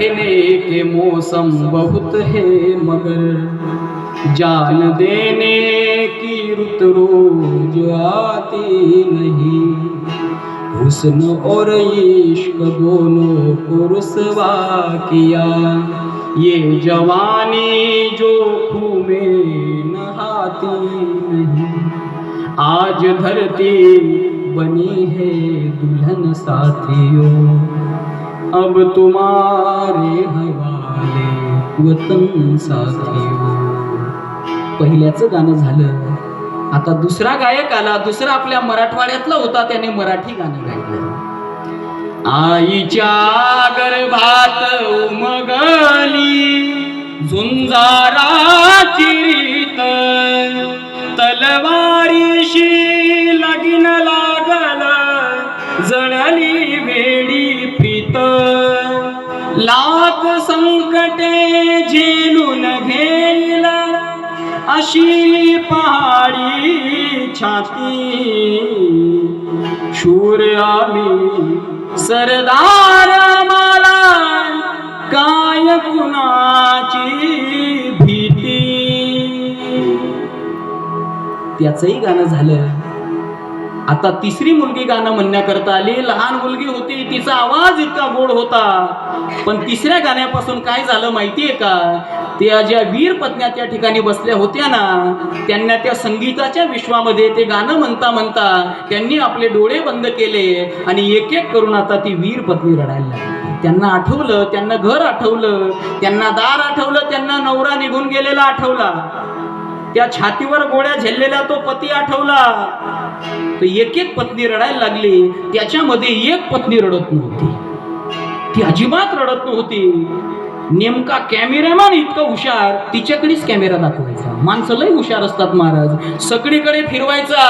रहने के मौसम बहुत है मगर। जान देने की रुत रोज आती नहीं। हुस्न और इश्क दोनों को रुसवा किया। ये जवानी जो खूह में नहाती नहीं। आज धरती बनी है दुल्हन साथियों। अब तुम्हारे हवाले वतन साथी हो. पहिल्याचं गाणं झालं. आता दुसरा गायक आला. दुसरा आपल्या मराठवाड्यातला होता. त्याने मराठी गाणं गायलं. आईच्या गर्भात उमगली झुंजारा चिरित तलवारीशी लाख संकटे झेलून घेला अशी पहाडी छाती. शूर आम्ही सरदार मला काय कुणाची भीती? त्याचंही गाणं झालं. आता तिसरी मुलगी गाणं म्हणण्याकरता आली लहान मुलगी होती तिचा आवाज इतका गोड होता. पण तिसऱ्या गाण्यापासून काय झालं माहितीये का? त्या ज्या वीर पत्न्या त्या ठिकाणी बसल्या होत्या ना त्यांना त्या संगीताच्या विश्वामध्ये ते गाणं म्हणता म्हणता त्यांनी आपले डोळे बंद केले आणि एक एक करून आता ती वीर पत्नी रडायला लागली. त्यांना आठवलं त्यांना घर आठवलं त्यांना दार आठवलं त्यांना नवरा निघून गेलेला आठवला. त्या छातीवर गोळ्या झेललेला तो पती आठवला. तर एक एक पत्नी रडायला लागली. त्याच्यामध्ये एक पत्नी रडत नव्हती. ती अजिबात रडत नव्हती. नेमका कॅमेरामॅन इतका हुशार तिच्याकडेच कॅमेरा दाखवायचा. माणसं लय हुशार असतात महाराज. सगळीकडे फिरवायचा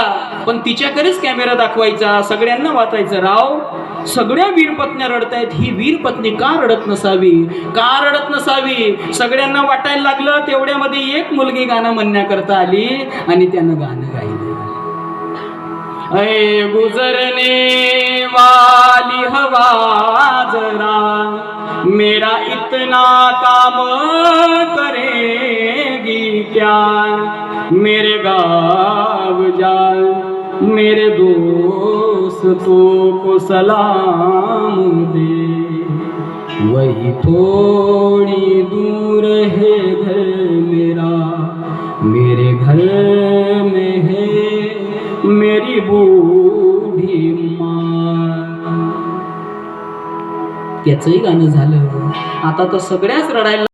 पण तिच्याकडेच कॅमेरा दाखवायचा. सगळ्यांना वाचायचं राव सगळ्या वीर पत्न्या रडतायत. ही वीरपत्नी का रडत नसावी? का रडत नसावी? सगळ्यांना वाटायला लागलं तेवढ्यामध्ये एक मुलगी गाणं म्हणण्याकरता आली आणि त्यानं गाणं गायलं. ऐ गुजरने वाली हवा जरा। मेरा इतना काम करेगी क्या? मेरे गाँव जा मेरे दोस्तों को सलाम दे। वही थोड़ी दूर है घर मेरा, मेरे घर त्याचंही गाणं झालं. आता तर सगळ्याच रडायला